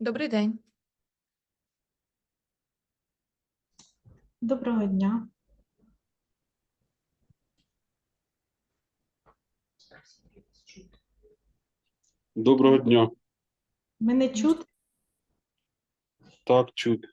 Добрий день. Доброго дня. Доброго дня. Мене чути? Так, чути.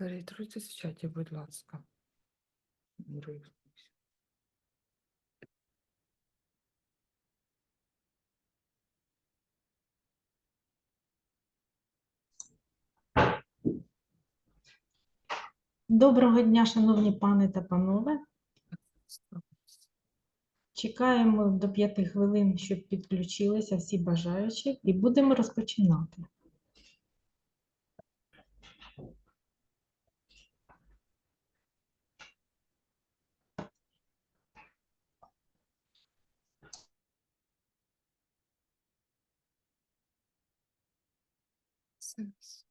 Зареєструйтесь в чаті, будь ласка. Доброго дня, шановні пани та панове. Чекаємо до п'яти хвилин, щоб підключилися всі бажаючі, і будемо розпочинати. this.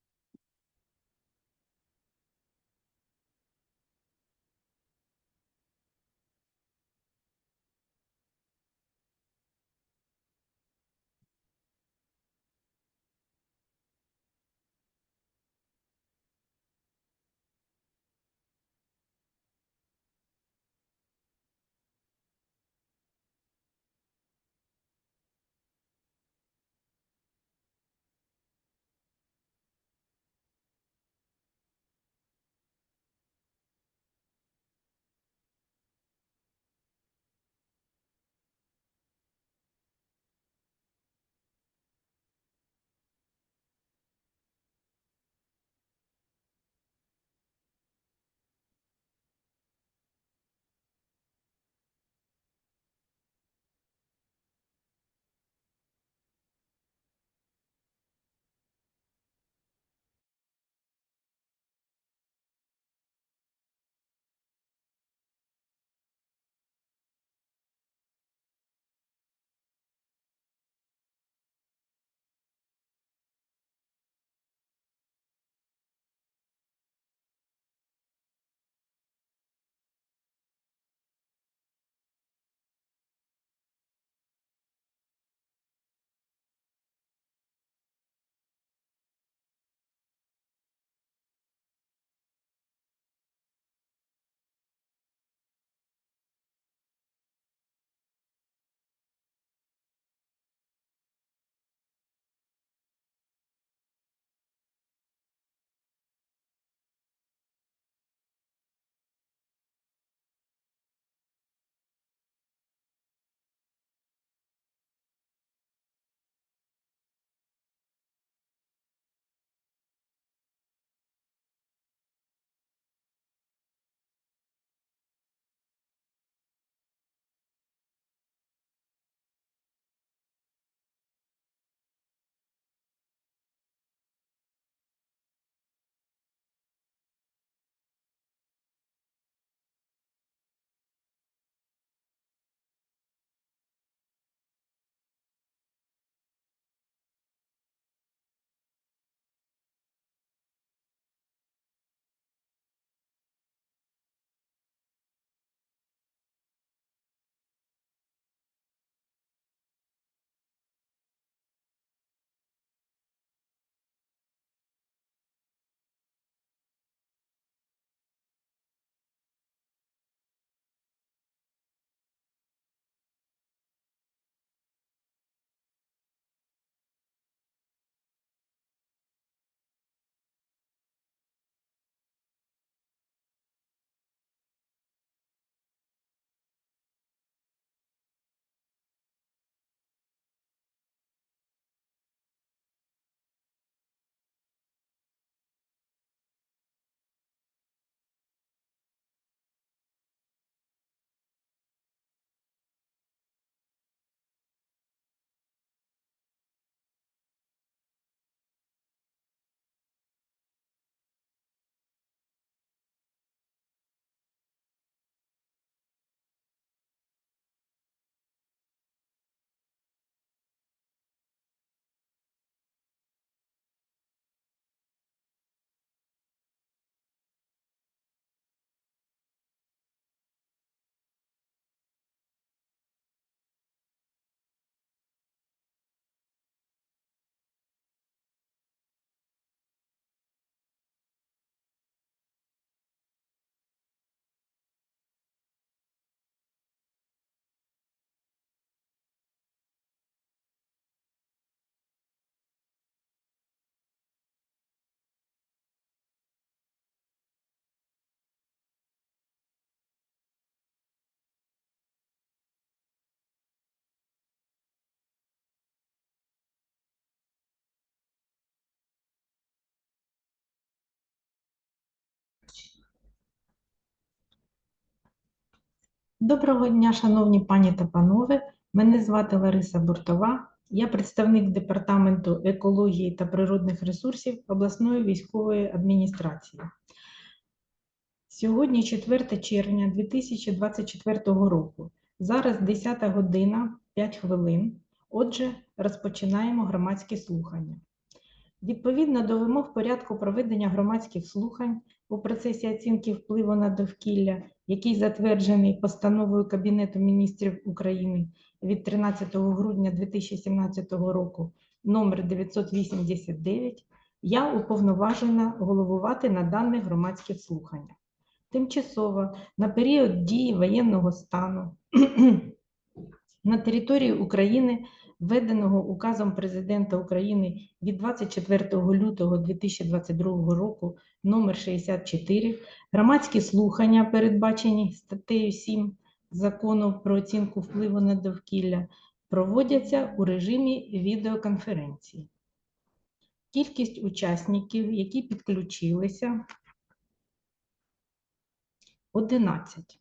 Доброго дня, шановні пані та панове. Мене звати Лариса Буртова. Я представник Департаменту екології та природних ресурсів обласної військової адміністрації. Сьогодні 4 червня 2024 року. Зараз 10 година 5 хвилин. Отже, розпочинаємо громадські слухання. Відповідно до вимог порядку проведення громадських слухань у процесі оцінки впливу на довкілля, який затверджений постановою Кабінету міністрів України від 13 грудня 2017 року номер 989, я уповноважена головувати на даних громадських слуханнях. Тимчасово на період дії воєнного стану на території України введеного указом Президента України від 24 лютого 2022 року номер 64 громадські слухання, передбачені статтею 7 Закону про оцінку впливу на довкілля, проводяться у режимі відеоконференції. Кількість учасників, які підключилися, 11.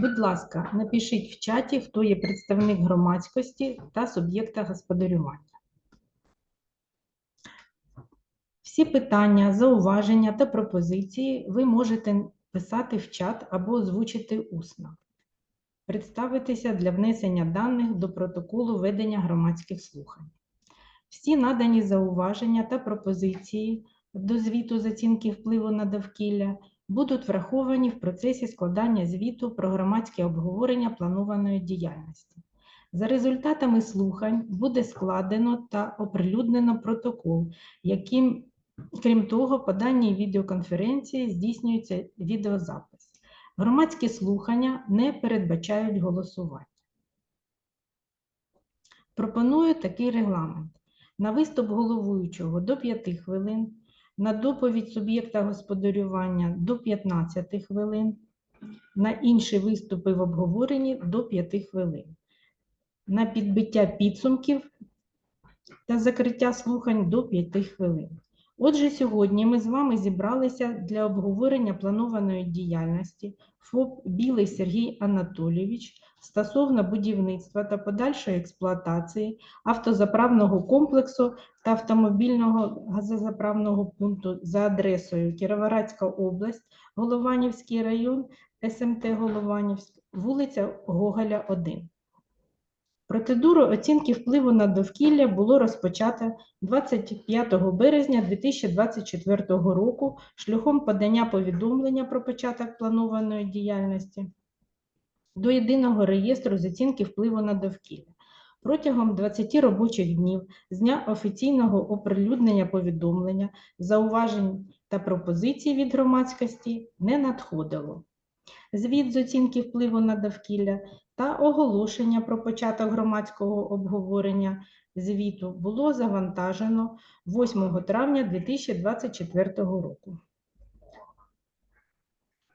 Будь ласка, напишіть в чаті, хто є представник громадськості та суб'єкта господарювання. Всі питання, зауваження та пропозиції ви можете писати в чат або озвучити усно. Представитися для внесення даних до протоколу ведення громадських слухань. Всі надані зауваження та пропозиції до звіту з оцінки впливу на довкілля будуть враховані в процесі складання звіту про громадське обговорення планованої діяльності. За результатами слухань буде складено та оприлюднено протокол, яким, крім того, по даній відеоконференції здійснюється відеозапис. Громадські слухання не передбачають голосування. Пропоную такий регламент. На виступ головуючого до 5 хвилин, на доповідь суб'єкта господарювання до 15 хвилин, на інші виступи в обговоренні до 5 хвилин, на підбиття підсумків та закриття слухань до 5 хвилин. Отже, сьогодні ми з вами зібралися для обговорення планованої діяльності ФОП Білий Сергій Анатолійович стосовно будівництва та подальшої експлуатації автозаправного комплексу та автомобільного газозаправного пункту за адресою Кіровоградська область, Голованівський район, СМТ Голованівськ, вулиця Гоголя, 1. Процедуру оцінки впливу на довкілля було розпочато 25 березня 2024 року шляхом подання повідомлення про початок планованої діяльності до єдиного реєстру з оцінки впливу на довкілля. Протягом 20 робочих днів з дня офіційного оприлюднення повідомлення, зауважень та пропозицій від громадськості не надходило. Звіт з оцінки впливу на довкілля та оголошення про початок громадського обговорення звіту було завантажено 8 травня 2024 року.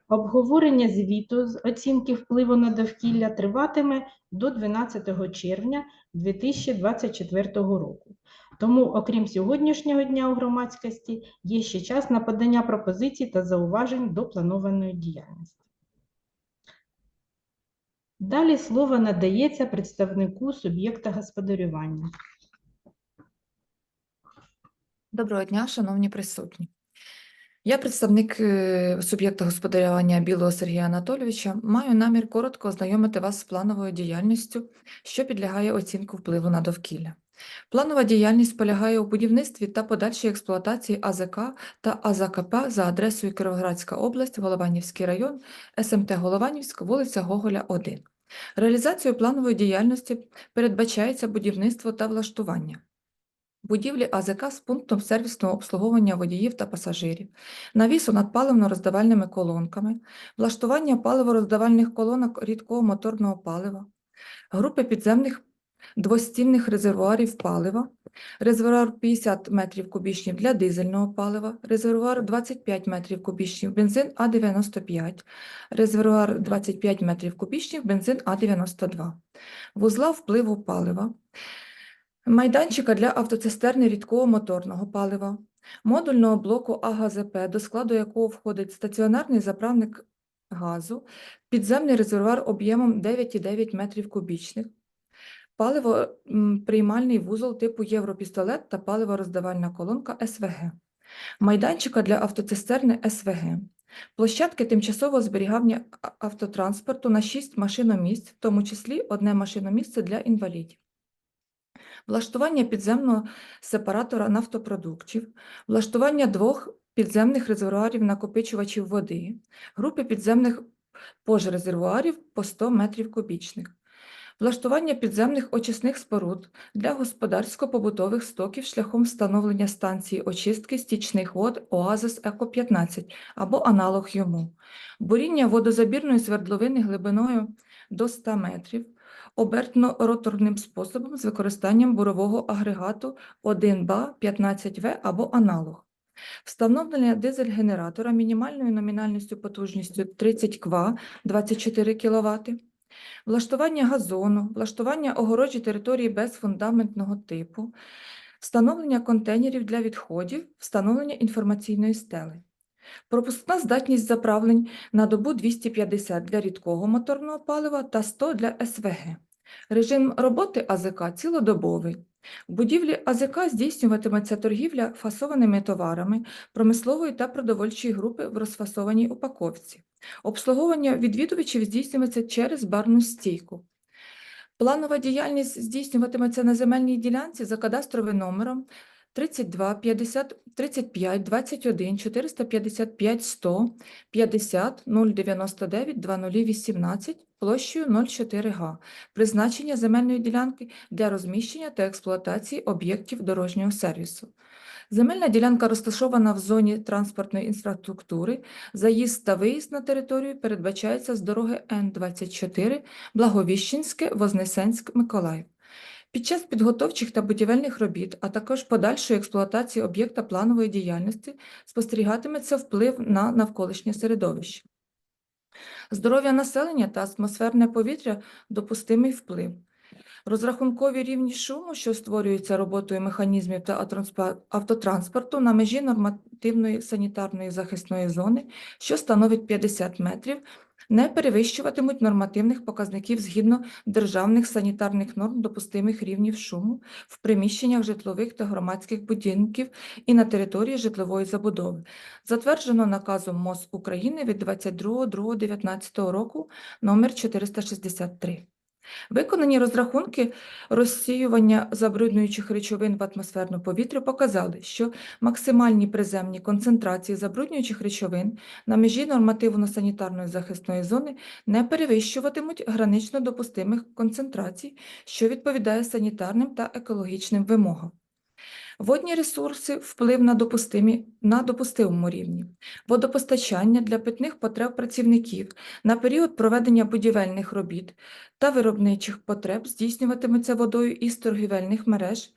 Обговорення звіту з оцінки впливу на довкілля триватиме до 12 червня 2024 року. Тому, окрім сьогоднішнього дня у громадськості, є ще час на подання пропозицій та зауважень до планованої діяльності. Далі слово надається представнику суб'єкта господарювання. Доброго дня, шановні присутні. Я представник е, суб'єкта господарювання Білого Сергія Анатолійовича. Маю намір коротко ознайомити вас з плановою діяльністю, що підлягає оцінку впливу на довкілля. Планова діяльність полягає у будівництві та подальшій експлуатації АЗК та АЗКП за адресою Кіровоградська область, Голованівський район, СМТ Голованівськ, вулиця Гоголя, 1. Реалізацією планової діяльності передбачається будівництво та влаштування. Будівлі АЗК з пунктом сервісного обслуговування водіїв та пасажирів, навісу над паливно-роздавальними колонками, влаштування паливо-роздавальних колонок рідкого моторного палива, групи підземних двостінних резервуарів палива, резервуар 50 метрів кубічних для дизельного палива, резервуар 25 метрів кубічних бензин А95, резервуар 25 метрів кубічних бензин А92, вузла впливу палива, майданчика для автоцистерни рідкого моторного палива, модульного блоку АГЗП, до складу якого входить стаціонарний заправник газу, підземний резервуар об'ємом 9,9 метрів кубічних, паливо-приймальний вузол типу Європістолет та паливороздавальна колонка СВГ, майданчика для автоцистерни СВГ, площадки тимчасового зберігання автотранспорту на 6 машиномісць, в тому числі одне машиномісце для інвалідів. Влаштування підземного сепаратора нафтопродуктів, влаштування двох підземних резервуарів накопичувачів води, групи підземних пожрезервуарів по 100 метрів кубічних, влаштування підземних очисних споруд для господарсько-побутових стоків шляхом встановлення станції очистки стічних вод Оазис Еко-15 або аналог йому, буріння водозабірної свердловини глибиною до 100 метрів, обертно-роторним способом з використанням бурового агрегату 1БА-15В або аналог. Встановлення дизель-генератора мінімальною номінальністю потужністю 30 кВА 24 кВт, влаштування газону, влаштування огорожі території без фундаментного типу, встановлення контейнерів для відходів, встановлення інформаційної стели. Пропускна здатність заправлень на добу 250 для рідкого моторного палива та 100 для СВГ. Режим роботи АЗК цілодобовий. В будівлі АЗК здійснюватиметься торгівля фасованими товарами промислової та продовольчої групи в розфасованій упаковці. Обслуговування відвідувачів здійснюється через барну стійку. Планова діяльність здійснюватиметься на земельній ділянці за кадастровим номером 32 50 35 21 455 100 50 099 2018 площею 04 га. Призначення земельної ділянки для розміщення та експлуатації об'єктів дорожнього сервісу. Земельна ділянка розташована в зоні транспортної інфраструктури. Заїзд та виїзд на територію передбачається з дороги Н-24 Благовіщенське, Вознесенськ, Миколаїв. Під час підготовчих та будівельних робіт, а також подальшої експлуатації об'єкта планової діяльності спостерігатиметься вплив на навколишнє середовище. Здоров'я населення та атмосферне повітря – допустимий вплив. Розрахункові рівні шуму, що створюються роботою механізмів та автотранспорту на межі нормативної санітарної захисної зони, що становить 50 метрів, не перевищуватимуть нормативних показників згідно державних санітарних норм допустимих рівнів шуму в приміщеннях житлових та громадських будинків і на території житлової забудови, затверджено наказом МОЗ України від 22.02.19 року номер 463. Виконані розрахунки розсіювання забруднюючих речовин в атмосферну повітря показали, що максимальні приземні концентрації забруднюючих речовин на межі нормативно-санітарної захисної зони не перевищуватимуть гранично допустимих концентрацій, що відповідає санітарним та екологічним вимогам. Водні ресурси вплив на допустимі на допустимому рівні. Водопостачання для питних потреб працівників на період проведення будівельних робіт та виробничих потреб здійснюватиметься водою із торгівельних мереж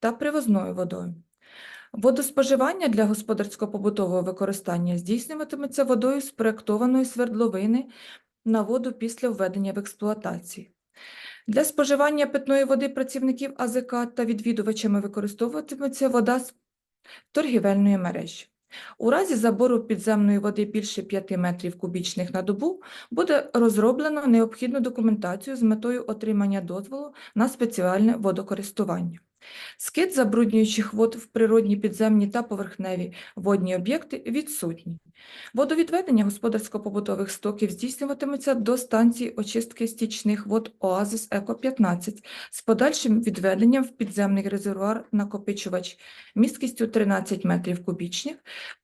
та привозною водою. Водоспоживання для господарсько-побутового використання здійснюватиметься водою з проєктованої свердловини на воду після введення в експлуатацію. Для споживання питної води працівників АЗК та відвідувачами використовуватиметься вода з торгівельної мережі. У разі забору підземної води більше 5 метрів кубічних на добу буде розроблено необхідну документацію з метою отримання дозволу на спеціальне водокористування. Скид забруднюючих вод в природні підземні та поверхневі водні об'єкти відсутні. Водовідведення господарсько-побутових стоків здійснюватиметься до станції очистки стічних вод Оазис Еко-15 з подальшим відведенням в підземний резервуар накопичувач місткістю 13 метрів кубічних.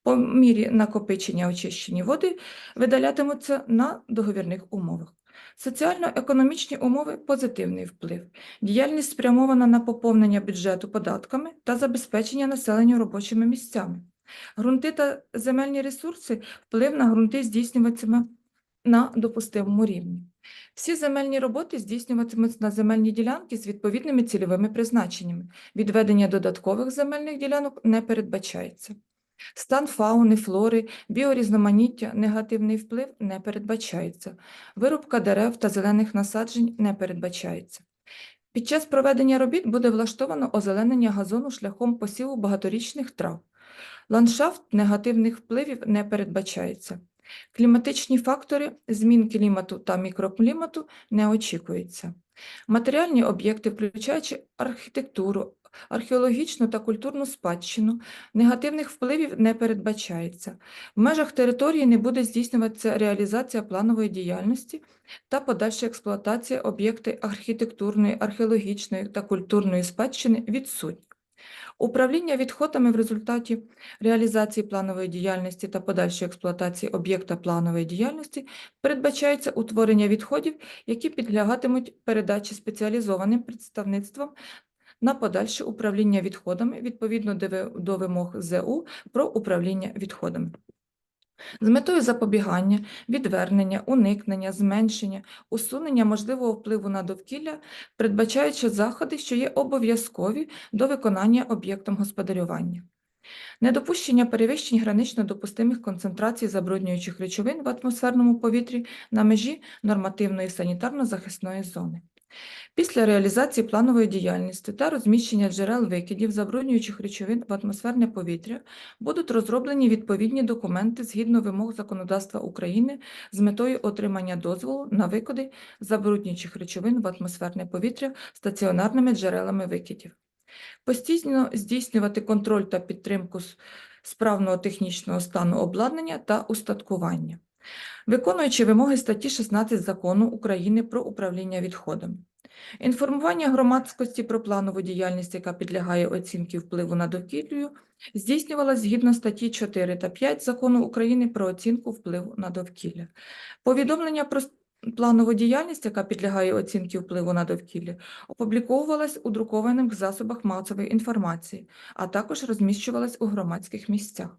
По мірі накопичення очищені води видалятимуться на договірних умовах. Соціально-економічні умови – позитивний вплив. Діяльність спрямована на поповнення бюджету податками та забезпечення населення робочими місцями. Грунти та земельні ресурси – вплив на ґрунти здійснюватиме на допустимому рівні. Всі земельні роботи здійснюватимуться на земельні ділянки з відповідними цільовими призначеннями. Відведення додаткових земельних ділянок не передбачається. Стан фауни, флори, біорізноманіття, негативний вплив не передбачається. Вирубка дерев та зелених насаджень не передбачається. Під час проведення робіт буде влаштовано озеленення газону шляхом посіву багаторічних трав. Ландшафт негативних впливів не передбачається. Кліматичні фактори змін клімату та мікроклімату не очікуються. Матеріальні об'єкти, включаючи архітектуру, археологічну та культурну спадщину, негативних впливів не передбачається. В межах території не буде здійснюватися реалізація планової діяльності та подальша експлуатація об'єкти архітектурної, археологічної та культурної спадщини відсутні. Управління відходами в результаті реалізації планової діяльності та подальшої експлуатації об'єкта планової діяльності передбачається утворення відходів, які підлягатимуть передачі спеціалізованим представництвом на подальше управління відходами відповідно до вимог ЗУ про управління відходами. З метою запобігання, відвернення, уникнення, зменшення, усунення можливого впливу на довкілля, передбачаючи заходи, що є обов'язкові до виконання об'єктом господарювання. Недопущення перевищень гранично допустимих концентрацій забруднюючих речовин в атмосферному повітрі на межі нормативної санітарно-захисної зони. Після реалізації планової діяльності та розміщення джерел викидів забруднюючих речовин в атмосферне повітря будуть розроблені відповідні документи згідно вимог законодавства України з метою отримання дозволу на викиди забруднюючих речовин в атмосферне повітря стаціонарними джерелами викидів. Постійно здійснювати контроль та підтримку справного технічного стану обладнання та устаткування. Виконуючи вимоги статті 16 Закону України про управління відходами. Інформування громадськості про планову діяльність, яка підлягає оцінці впливу на довкіллю, здійснювалась згідно статті 4 та 5 Закону України про оцінку впливу на довкілля. Повідомлення про планову діяльність, яка підлягає оцінці впливу на довкілля, опубліковувалась у друкованих засобах масової інформації, а також розміщувалась у громадських місцях.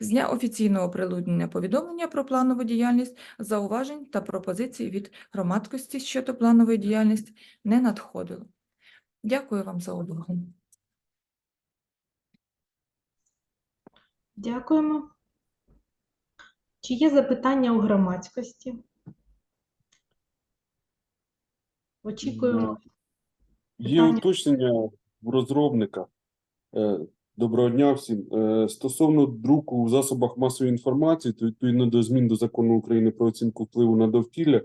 З дня офіційного прилюднення повідомлення про планову діяльність, зауважень та пропозицій від громадськості щодо планової діяльності не надходило. Дякую вам за увагу. Дякуємо. Чи є запитання у громадськості? Очікуємо. Є Питання? уточнення в розробника. Доброго дня всім. Е, Стосовно друку в засобах масової інформації, то відповідно до змін до закону України про оцінку впливу на довкілля,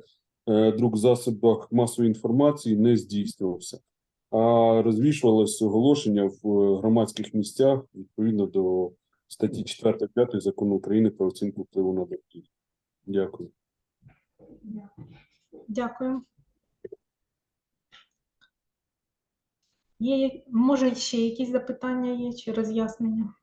е, друк в засобах масової інформації не здійснювався, а розвішувалось оголошення в е, громадських місцях відповідно до статті 4-5 закону України про оцінку впливу на довкілля. Дякую. Дякую. Є, може, ще якісь запитання є чи роз'яснення?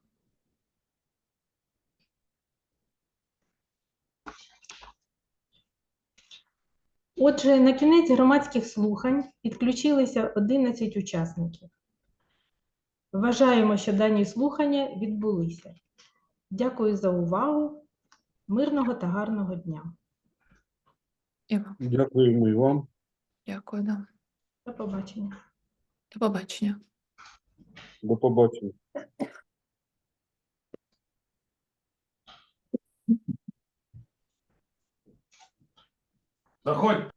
Отже, на кінець громадських слухань підключилися 11 учасників. Вважаємо, що дані слухання відбулися. Дякую за увагу. Мирного та гарного дня. Дякуємо і вам. дякую. Да. До побачення. До побачення. До побачення. Заходь.